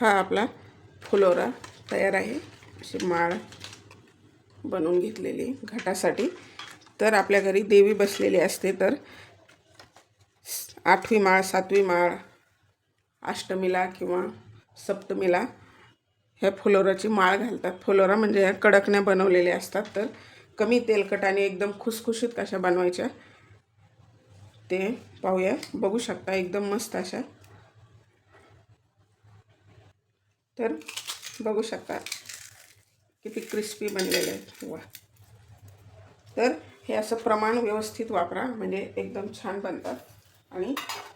हा आपला फुलोरा तयार आहे. अशी माळ बनवून घेतलेली घाटासाठी. तर आपल्या घरी देवी बसलेली असते तर आठवी माळ सातवी माळ अष्टमीला किंवा सप्तमीला ह्या फुलोराची माळ घालतात. फुलोरा म्हणजे ह्या कडकण्या बनवलेल्या असतात. तर कमी तेलकट आणि एकदम खुसखुशीत कशा बनवायच्या ते पाहूया. बघू शकता एकदम मस्त अशा तर बघू शकता किती क्रिस्पी बनलेले आहेत वा. तर हे असं प्रमाण व्यवस्थित वापरा म्हणजे एकदम छान बनतात आणि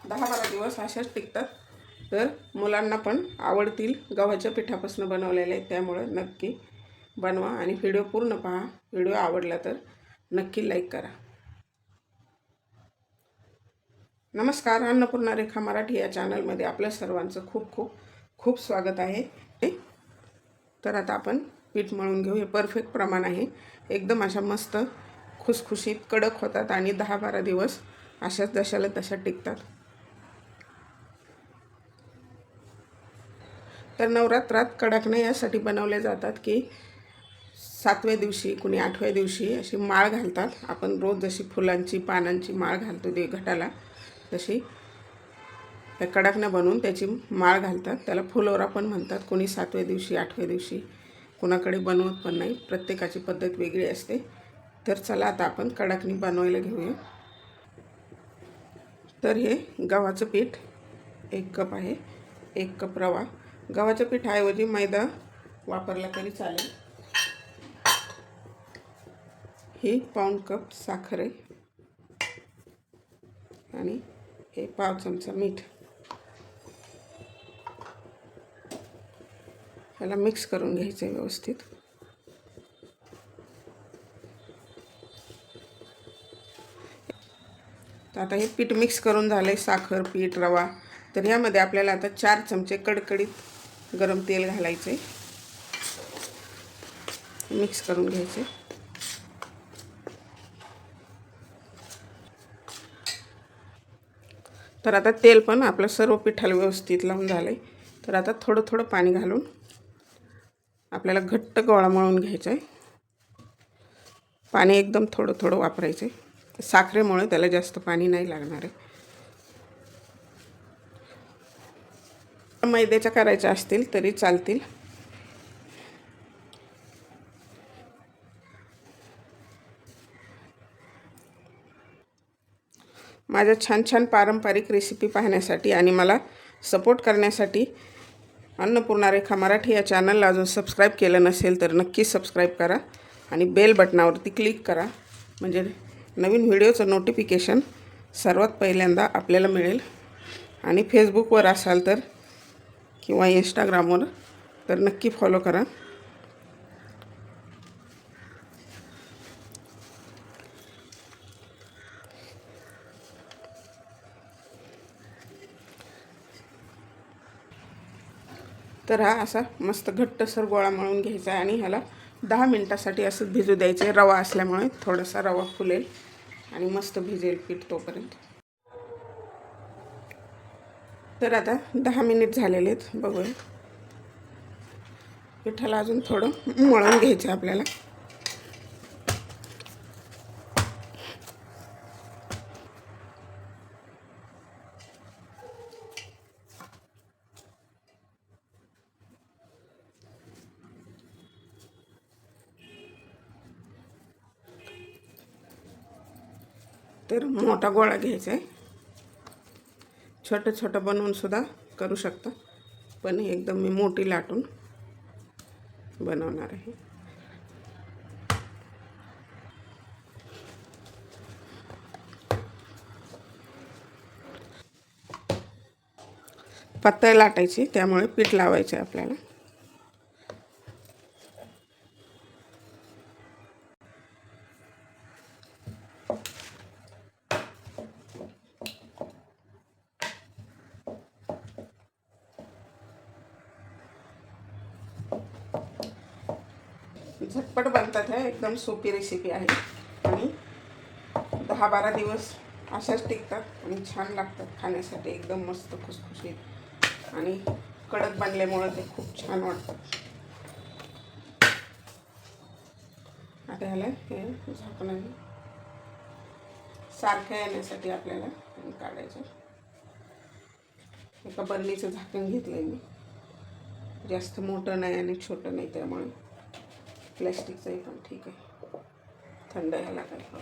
दहा बारा दिवस अशाच टिकतात तर मुलांना पण आवडतील. गव्हाच्या पिठापासून बनवलेले आहेत त्यामुळे नक्की बनवा. आणि व्हिडिओ पूर्ण पहा. व्हिडिओ आवडला तर नक्की लाईक करा. नमस्कार. अन्नपूर्णा रेखा मराठी या चॅनलमध्ये आपल्या सर्वांचं खूप खूप खूप स्वागत आहे. तर आता आपण पीठ मळून घेऊ. हे परफेक्ट प्रमाण आहे. एकदम अशा मस्त खुसखुशीत कडक होतात आणि दहा बारा दिवस अशाच जशाला तशा टिकतात. तर नवरात्रात कडकणे यासाठी बनवले जातात की सातव्या दिवशी कुणी आठव्या दिवशी अशी माळ घालतात. आपण रोज जशी फुलांची पानांची माळ घालतो दे घटाला तशी त्या कडकण्या बनवून त्याची माळ घालतात. त्याला फुलोरा पण म्हणतात. कोणी सातव्या दिवशी आठव्या दिवशी कोणाकडे बनवत पण नाही. प्रत्येकाची पद्धत वेगळी असते. तर चला आता आपण कडकणी बनवायला घेऊया. तर हे गव्हाचं पीठ एक कप आहे. एक कप रवा. गव्हाच्या पिठाऐवजी मैदा वापरला तरी चालेल. ही पाऊण कप साखर आहे. आणि हे पाव चमचा मीठ. ह्याला मिक्स करून घ्यायचं आहे व्यवस्थित. तर आता हे पीठ मिक्स करून झालं आहे साखर पीठ रवा. तर यामध्ये आपल्याला आता चार चमचे कडकडीत गरम तेल घालायचं आहे मिक्स करून घ्यायचे तर आता तेल पण आपलं सर्व पिठाला व्यवस्थित लावून झालं आहे तर आता थोडं थोडं पाणी घालून आपल्याला घट्ट गोळा मळून घ्यायचा आहे. पाणी एकदम थोडं थोडं वापरायचं आहे. साखरेमुळे त्याला जास्त पाणी नाही लागणार आहे. मैद्याच्या करायच्या असतील तरी चालतील. माझ्या छान छान पारंपरिक रेसिपी पाहण्यासाठी आणि मला सपोर्ट करण्यासाठी अन्नपूर्णा रेखा मराठी या चॅनलला अजून सबस्क्राईब केलं नसेल तर नक्की सबस्क्राईब करा आणि बेल बटनावरती क्लिक करा. म्हणजे नवीन व्हिडिओचं नोटिफिकेशन सर्वात पहिल्यांदा आपल्याला मिळेल. आणि फेसबुकवर असाल तर किंवा इंस्टाग्रामवर तर नक्की फॉलो करा. तर हा असा मस्त घट्टसर गोळा मळून घ्यायचा आहे आणि ह्याला दहा मिनटासाठी असं भिजू द्यायचं. आहे रवा असल्यामुळे थोडासा रवा फुलेल आणि मस्त भिजेल पीठ तोपर्यंत. तर आता दहा मिनिट झालेले आहेत बघूया. पिठाला अजून थोडं मळून घ्यायचं आपल्याला. तर मोठा गोळा घ्यायचा आहे. छोटं छोटं बनवूनसुद्धा करू शकता. पण एकदम मी मोठी लाटून बनवणार आहे. पातळ लाटायची त्यामुळे पीठ लावायचं आहे आपल्याला. झटपट बनतात ह्या एकदम सोपी रेसिपी आहे. आणि दहा बारा दिवस अशाच टिकतात आणि छान लागतात खाण्यासाठी. एकदम मस्त खुसखुशीत. आणि कडक बनल्यामुळं ते खूप छान वाटतं. आता ह्याला हे आहे सारखं येण्यासाठी आपल्याला काढायचं. एका बरणीचं झाकण घेतलं आहे मी. जास्त मोठं नाही आणि छोटं नाही त्यामुळे. प्लॅस्टिकचंही पण ठीक आहे. थंड ह्याला काय हो.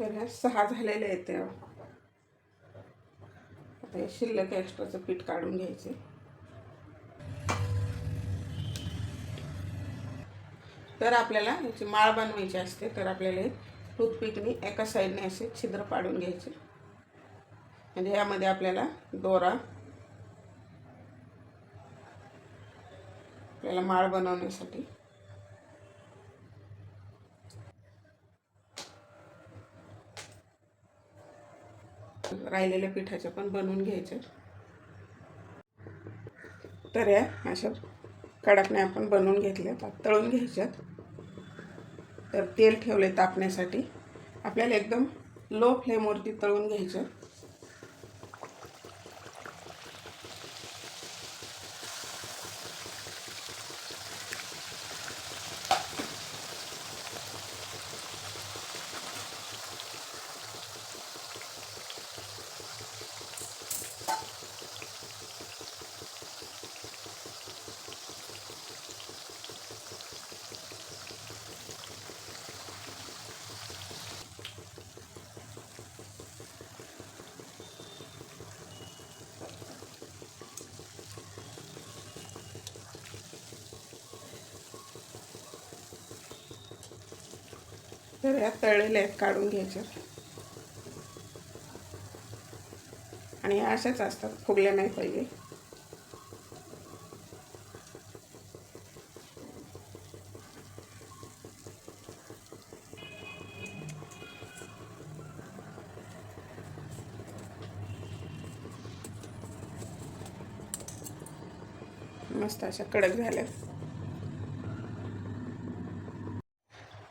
तर ह्या सहा झालेल्या आहेत त्या. आता हे शिल्लक एक्स्ट्राचं पीठ काढून घ्यायचे तर आपल्याला याची माळ बनवायची असते तर आपल्याला हे टूथपिकनी एका साईडने असे छिद्र पाडून घ्यायचे. म्हणजे यामध्ये आपल्याला दोरा आपल्याला माळ बनवण्यासाठी. राहिलेल्या पिठाच्या पण बनवून घ्यायचे. तर या अशा कडकण्या आपण बनवून घेतल्यात तळून घ्यायच्यात. तर तेल ठेवले तापण्यासाठी. आपल्याला एकदम लो फ्लेमवरती तळून घ्यायचं. तर या तळलेल्या आहेत काढून घ्यायच्या. आणि अशाच असतात फुगल्या नाही पाहिजे. मस्त अशा कडक झाल्या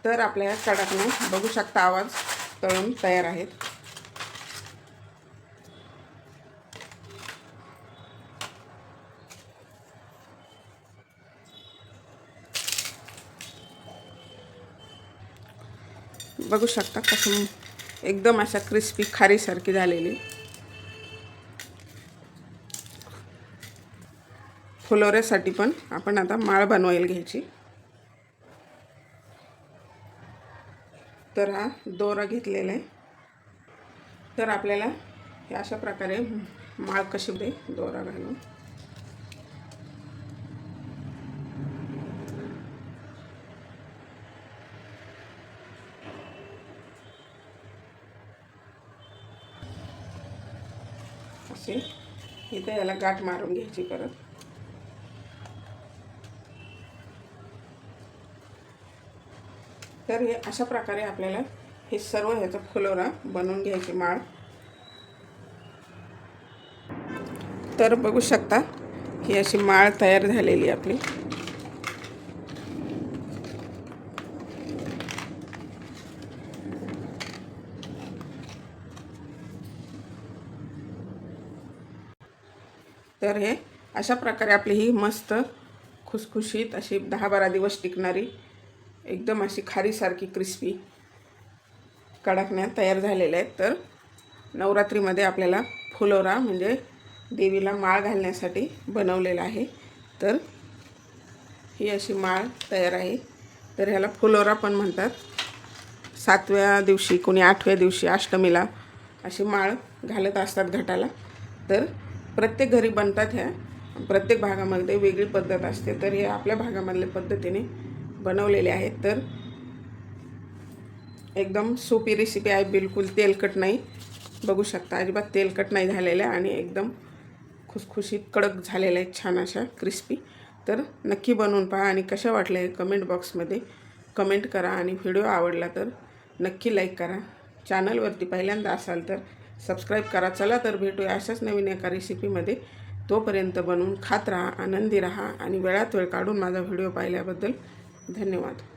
तर आपल्या कडकने बघू शकता आवाज तळून तयार आहेत. बघू शकता कसं एकदम अशा क्रिस्पी खारीसारखी झालेली. फुलोऱ्यासाठी पण आपण आता माळ बनवायला घ्यायची. तर हा दोरा घेतलेला आहे. तर आपल्याला हे अशा प्रकारे माळ कशी दे दोरा घालून. असे इथे याला गाठ मारून घ्यायची परत. तर हे अशा प्रकारे आपल्याला हे सर्व ह्याचा फुलोरा बनवून घ्यायची माळ. तर बघू शकता ही अशी माळ तयार झालेली आपली. तर हे अशा प्रकारे आपली ही मस्त खुसखुशीत अशी दहा बारा दिवस टिकणारी एकदम अशी खारीसारखी क्रिस्पी कडकण्या तयार झालेल्या आहेत. तर नवरात्रीमध्ये आपल्याला फुलोरा म्हणजे देवीला माळ घालण्यासाठी बनवलेला आहे. तर ही अशी माळ तयार आहे. तर ह्याला फुलोरा पण म्हणतात. सातव्या दिवशी कोणी आठव्या दिवशी अष्टमीला अशी माळ घालत असतात घटाला. तर प्रत्येक घरी बनतात ह्या. प्रत्येक भागामध्ये वेगळी पद्धत असते. तर हे आपल्या भागामधल्या पद्धतीने बनवलेले आहेत तर एकदम सोपी रेसिपी आहे बिलकुल तेलकट नाही. बघू शकता अजिबात तेलकट नाही झालेलं आहे आणि एकदम खुसखुशीत कडक झालेलं आहे छान अशा क्रिस्पी तर नक्की बनवून पहा आणि कशा वाटल्या कमेंट बॉक्समध्ये कमेंट करा आणि व्हिडिओ आवडला तर नक्की लाईक करा. चॅनलवरती पहिल्यांदा असाल तर सबस्क्राईब करा. चला तर भेटूया अशाच नवीन एका रेसिपीमध्ये तोपर्यंत बनवून खात राहा आनंदी राहा आणि वेळात वेळ काढून माझा व्हिडिओ पाहिल्याबद्दल धन्यवाद.